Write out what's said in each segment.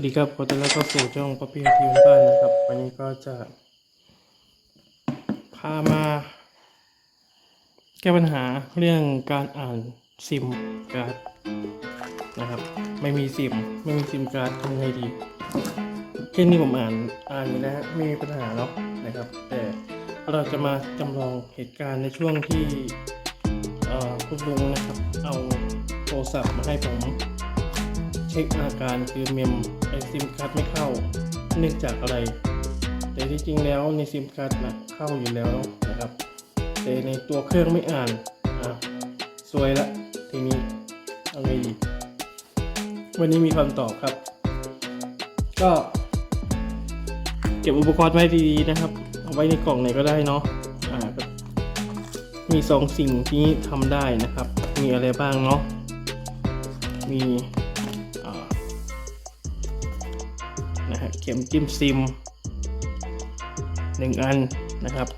วัสดีครับขอต้อนรับเข้าสู่ช่องป๊อปปี้ทีมบ้านนะครับ วันนี้ก็จะ พามา แก้ปัญหาเรื่องการอ่านซิมการ์ดนะครับ ไม่มีซิม ไม่มีซิมการ์ดทำไงดีแค่นนี้ผมอ่านอ่านอยู่แล้วฮะไม่มีปัญหาเนาะนะครับ แต่เราจะมาจำลองเหตุการณ์ในช่วงที่คุณลุงนะครับ เอาโทรศัพท์มาให้ผมเช็คอาการคือเมม ไอซิมการ์ดไม่เข้า เนื่องจากอะไร แต่ที่จริงแล้วในซิมการ์ดนะเข้าอยู่แล้วนะครับ แต่ในตัวเครื่องไม่อ่านอะสวยละทีนี้เอาไงดีวันนี้มีคำตอบครับ ก็เก็บอุปกรณ์ไว้ดีๆนะครับ เอาไว้ในกล่องไหนก็ได้เนาะอ่ามีสองสิ่งที่ทำได้นะครับ มีอะไรบ้างเนาะมี เข็มจิ้มซิมหนึ่งอันนะครับ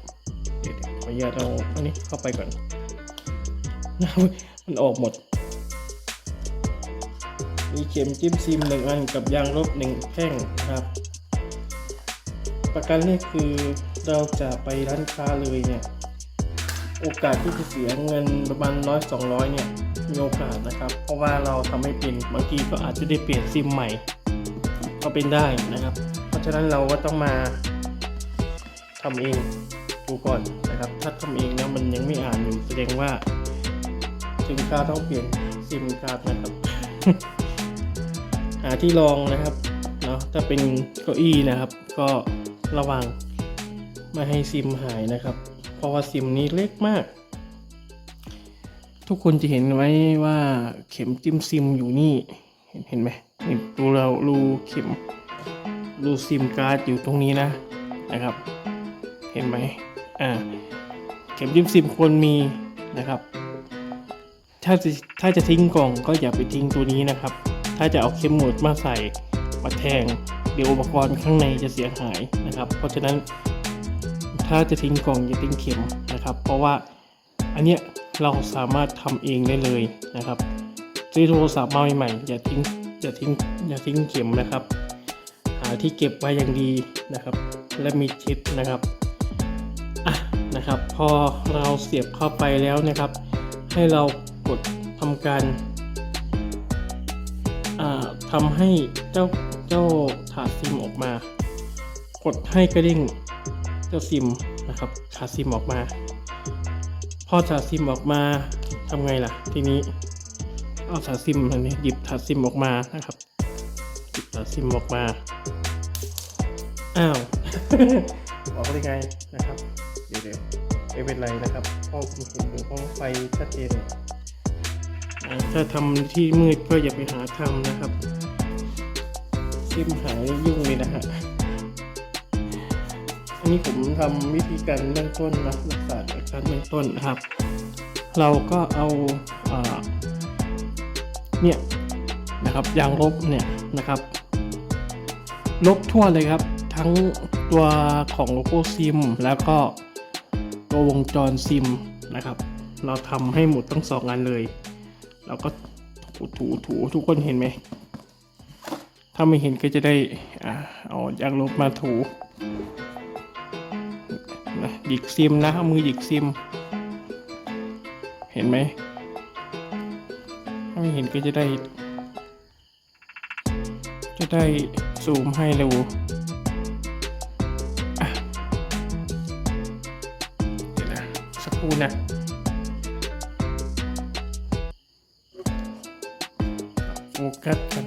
เดี๋ยวขออนุญาตเอาอันนี้เข้าไปก่อนนะมันออกหมด มีเข็มจิ้มซิมหนึ่งอันกับยางลบหนึ่งแท่งนะครับ ประกันแรกคือเราจะไปร้านค้าเลยเนี่ยโอกาสที่จะเสียเงินประมาณร้อยสองร้อยเนี่ยมีโอกาสนะครับ เพราะว่าเราทำไม่เป็นบางทีก็อาจจะได้เปลี่ยนซิมใหม่ ก็เป็นได้นะครับ เพราะฉะนั้นเราก็ต้องมาทำเองดูก่อนนะครับ ถ้าทำเองแล้วมันยังไม่อ่านอยู่แสดงว่าสินค้าต้องเปลี่ยนซิมการ์ดนะครับหาที่รองนะครับเนาะถ้าเป็นเก้าอี้นะครับ ก็ระวังไม่ให้ซิมหายนะครับ เพราะว่าซิมนี้เล็กมาก ทุกคนจะเห็นไว้ว่าเข็มจิ้มซิมอยู่นี่ เห็นไหม นี่ดูเรารูเข็มรูซิมการ์ดอยู่ตรงนี้นะนะครับ เห็นไหมอ่าเข็มจิ้มซิมควรมีนะครับ ถ้าจะถ้าจะทิ้งกล่องก็อย่าไปทิ้งตัวนี้นะครับ ถ้าจะเอาเข็มหมุดมาใส่มาแทงเดี๋ยวอุปกรณ์ข้างในจะเสียหายนะครับ เพราะฉะนั้นถ้าจะทิ้งกล่องอย่าทิ้งเข็มนะครับ เพราะว่าอันเนี้ยเราสามารถทำเองได้เลยนะครับซื้อโทรศัพท์มาใหม่ๆอย่าทิ้ง อย่าทิ้งอย่าทิ้งเข็มนะครับ หาที่เก็บไว้อย่างดีนะครับ และมีชิปนะครับอะนะครับ พอเราเสียบเข้าไปแล้วนะครับ ให้เรากดทำการอ่าทำให้เจ้าเจ้าถาดซิมออกมา กดให้กระดิ่งเจ้าซิมนะครับถาดซิมออกมา พอถาดซิมออกมาทำไงล่ะ ทีนี้ เอาถาดซิมอันนี้หยิบถาดซิมออกมานะครับหยิบถาดซิมออกมาอ้าวออกได้ไงนะครับ เดี๋ยวเดี๋ยวไม่เป็นไรนะครับเพราะผมเห็นอยู่ห้องไฟชัดเจนอ่าถ้าทำที่มืดก็อย่าไปหาทำนะครับซิมหายยุ่งเลยนะฮะอันนี้ผมทำวิธีการเบื้องต้นนะรักษาอาการเบื้องต้นนะครับ เราก็เอาอา เนี่ยนะครับยางลบเนี่ยนะครับ ลบทั่วเลยครับ ทั้งตัวของโลโก้ซิม แล้วก็ตัววงจรซิมนะครับ เราทำให้หมดทั้งสองอันเลย เราก็ถูถูถูทุกคนเห็นไหม ถ้าไม่เห็นก็จะได้อาเอายางลบมาถูนะหยิกซิมนะเอามือหยิกซิม เห็นไหม ไม่เห็นก็จะได้ จะได้ซูมให้เร็วะเดี๋ยวนะสักครู่นะโฟกัสกัน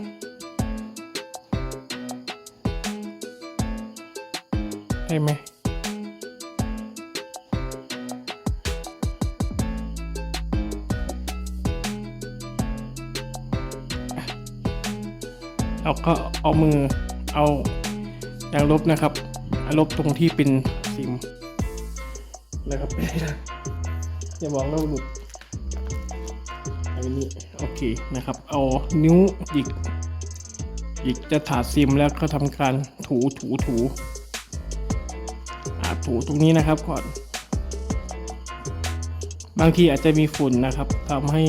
ได้ไหม เราก็เอามือเอายางลบนะครับลบตรงที่เป็นซิมนะครับอย่ามองแล้วหลุดอันนี้โอเคนะครับ เอานิ้วหยิกหยิกจะถาดซิมแล้วก็ทำการถูถูถูอ่าถูตรงนี้นะครับก่อน บางทีอาจจะมีฝุ่นนะครับทำให้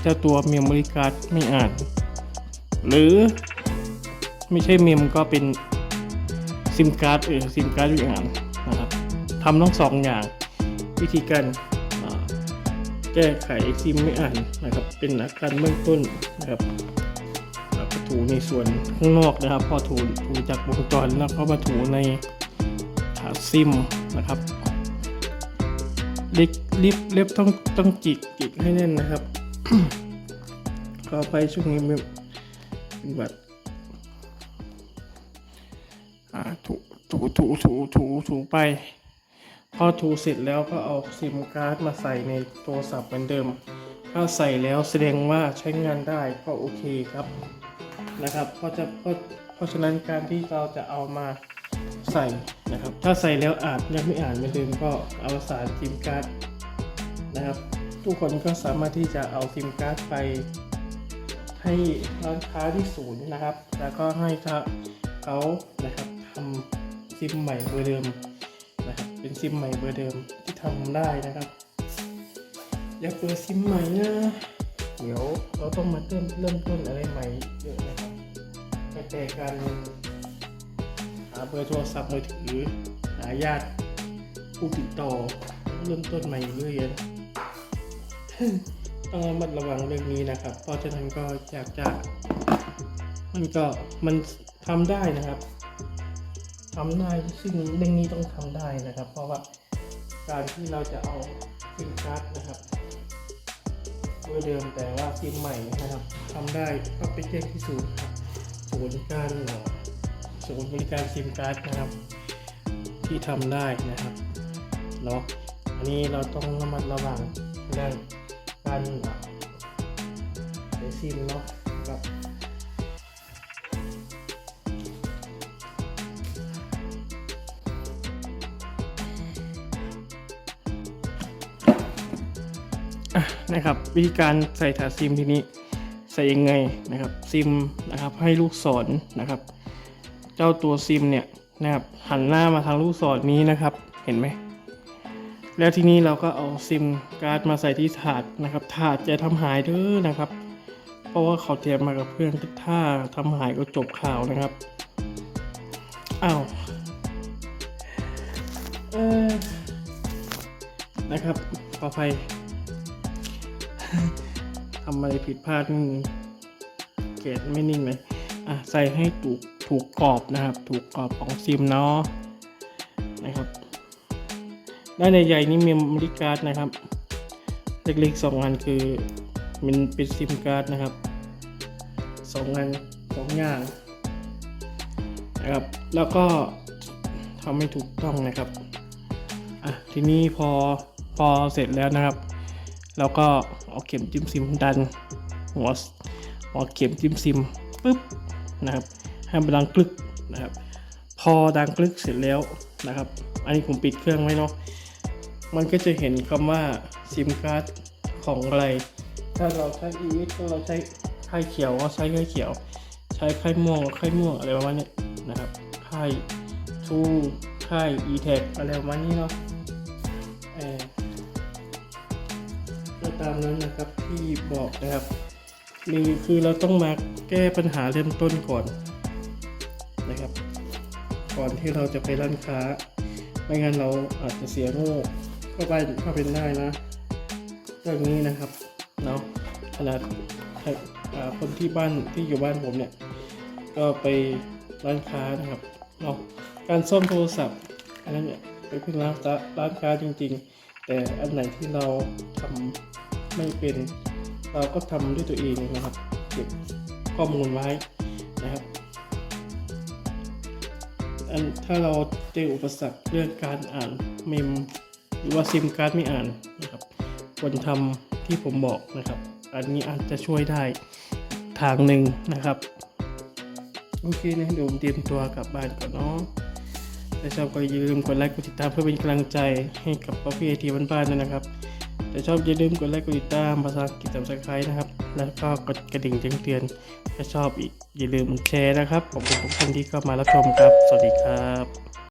เจ้าตัวเมมโมรี่การ์ดไม่อ่าน หรือ ไม่ใช่เมมก็เป็นซิมการ์ดเออซิมการ์ดอีกอันนะครับทำทั้งสองอย่างวิธีการแก้ไขซิมไม่อ่านนะครับ เป็นอาการเบื้องต้นนะครับถูในส่วนข้างนอกนะครับ พอถูถูจากวงจรแล้วก็มาถูในขาซิมนะครับเล็กลิฟเล็บต้องต้องจิกจิกให้แน่นนะครับขอไปช่วงนี้เป็นเป็นหวัดอ่า ถูถูถูถูถูถูไป พอถูเสร็จแล้วก็เอาซิมการ์ดมาใส่ในโทรศัพท์เหมือนเดิม ถ้าใส่แล้วแสดงว่าใช้งานได้ก็โอเคครับนะครับเพราะจะเพราะเพราะฉะนั้นการที่เราจะเอามาใส่นะครับ ถ้าใส่แล้วอาจยังไม่อ่านเหมือนเดิมก็เอาสารซิมการ์ดนะครับ ทุกคนก็สามารถที่จะเอาซิมการ์ดไป ให้ร้านค้าที่ศูนย์นะครับ แล้วก็ให้เขานะครับ ทำซิมใหม่เบอร์เดิมนะครับเป็นซิมใหม่เบอร์เดิมที่ทำได้นะครับอย่าเปิดซิมใหม่นะเดี๋ยวเราต้องมาเริ่มเริ่มต้นอะไรใหม่เยอะนะครับแต่การหาเบอร์โทรศัพท์มือถือหาญาติผู้ติดต่อเริ่มต้นใหม่เรื่อยๆต้องระมัดระวังเรื่องนี้นะครับ เพราะฉะนั้นก็อยากจะมันก็มันทำได้นะครับ ทำได้ซึ่งเรื่องนี้ต้องทำได้นะครับ เพราะว่าการที่เราจะเอาซิมการ์ดนะครับเบอร์เดิมแต่ว่าซิมใหม่นะครับทำได้ก็ไปแจ้งที่ศูนย์ครับศูนย์การศูนย์บริการซิมการ์ดนะครับ ที่ทำได้นะครับเนาะอันนี้เราต้องระมัดระวังเรื่องการใช้ซิมเนาะกับ นะครับ วิธีการใส่ถาดซิมทีนี้ใส่ยังไงนะครับ ซิมนะครับให้ลูกศรนะครับ เจ้าตัวซิมเนี่ยนะครับหันหน้ามาทางลูกศรนี้นะครับเห็นไหมแล้วทีนี้เราก็เอาซิมการ์ดมาใส่ที่ถาดนะครับถาดจะทำหายเด้อนะครับ เพราะว่าเขาเตรียมมากับเพื่อนถ้าทำหายก็จบข่าวนะครับอ้าวเออนะครับขออภัย ทำอะไรผิดพลาดนี่เกรดไม่นิ่งเลยอะใส่ให้ถูกถูกกรอบนะครับ ถูกกรอบของซิมเนาะนะครับด้านในใหญ่นี่มีมริการ์ดนะครับ เล็กๆสองอันคือมันเป็นซิมการ์ดนะครับสองอันสองอย่างนะครับแล้วก็ทำให้ถูกต้องนะครับอะทีนี้พอพอเสร็จแล้วนะครับ แล้วก็เอาเข็มจิ้มซิมดันหัวหัวเข็มจิ้มซิมปุ๊บนะครับให้มันดังกลึกนะครับ พอดังกลึกเสร็จแล้วนะครับ อันนี้ผมปิดเครื่องไว้เนาะมันก็จะเห็นคำว่าซิมการ์ดของอะไร ถ้าเราใช้ EX ก็เราใช้ไข่เขียวก็ใช้ไข่เขียว ใช้ไข่ม่วงก็ไข่ม่วงอะไรประมาณนี้นะครับไข่ทูไข่ e t a g อะไรประมาณนี้เนาะ ตามนั้นนะครับที่บอกนะครับมีคือเราต้องมาแก้ปัญหาเริ่มต้นก่อนนะครับ ก่อนที่เราจะไปร้านค้า ไม่งั้นเราอาจจะเสียโง่ก็ไปก็เป็นได้นะเรื่องนี้นะครับเนาะขนาดคนที่บ้านที่อยู่บ้านผมเนี่ย ก็ไปร้านค้านะครับเนาะการซ่อมโทรศัพท์อันนั้นเนี่ยไปพึ่งร้านร้านค้าจริง ๆ แต่อันไหนที่เราทำ ไม่เป็น เราก็ทำด้วยตัวเองนะครับ เก็บข้อมูลไว้นะครับอันถ้าเราเจออุปสรรคเรื่องการอ่านเมมหรือว่าซิมการ์ดไม่อ่านนะครับควรทำที่ผมบอกนะครับ อันนี้อาจจะช่วยได้ทางหนึ่งนะครับ โอเคนะเดี๋ยวผมเตรียมตัวกลับบ้านก่อนเนาะถ้าชอบก็อย่าลืมกดไลค์กดติดตามเพื่อเป็นกำลังใจให้กับป๊อปปี้ไอทีบ้านๆนะครับ ถ้าชอบอย่าลืมกดไลค์กดติดตามภาษาอังกฤษ subscribe นะครับ แล้วก็กดกระดิ่งแจ้งเตือน ถ้าชอบอีกอย่าลืมแชร์นะครับ ขอบคุณทุกท่านที่เข้ามารับชมครับ สวัสดีครับ